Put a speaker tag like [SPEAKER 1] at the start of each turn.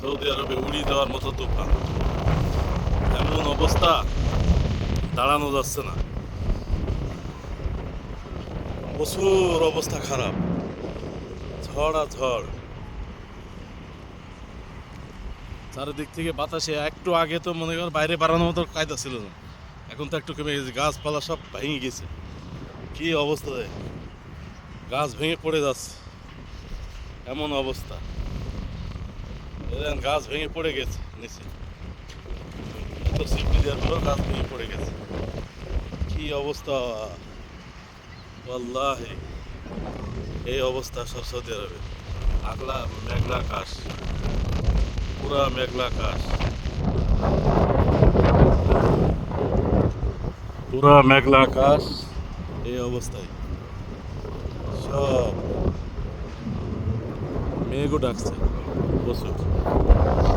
[SPEAKER 1] Saudi আরবে উড়িয়ে দেওয়ার মতো তুফান এমন অবস্থা দাঁড়ানো যাচ্ছে না। প্রচুর অবস্থা খারাপ। ঝড় আর ঝড়। চারিদিক থেকে বাতাসে একটু আগে তো মনে কর বাইরে বাড়ানোর মতো কায়দা ছিল না। এখন তো একটু কমে গেছে, গাছপালা সব ভেঙে গেছে। কি অবস্থা দেখ গাছ ভেঙে পড়ে যাচ্ছে। এমন অবস্থা। গাছ ভেঙে পড়ে গেছে, নিচে। এত সিফটি দেওয়ার পরেও গাছ ভেঙে পড়ে গেছে। কি অবস্থা? আল্লাহ এই অবস্থা সব সৌদি আরবে আগলা মেঘলা আকাশ, পুরা মেঘলা আকাশ। পুরা মেঘলা আকাশ, এই অবস্থায়। সব মেঘও ডাকছে। басуть.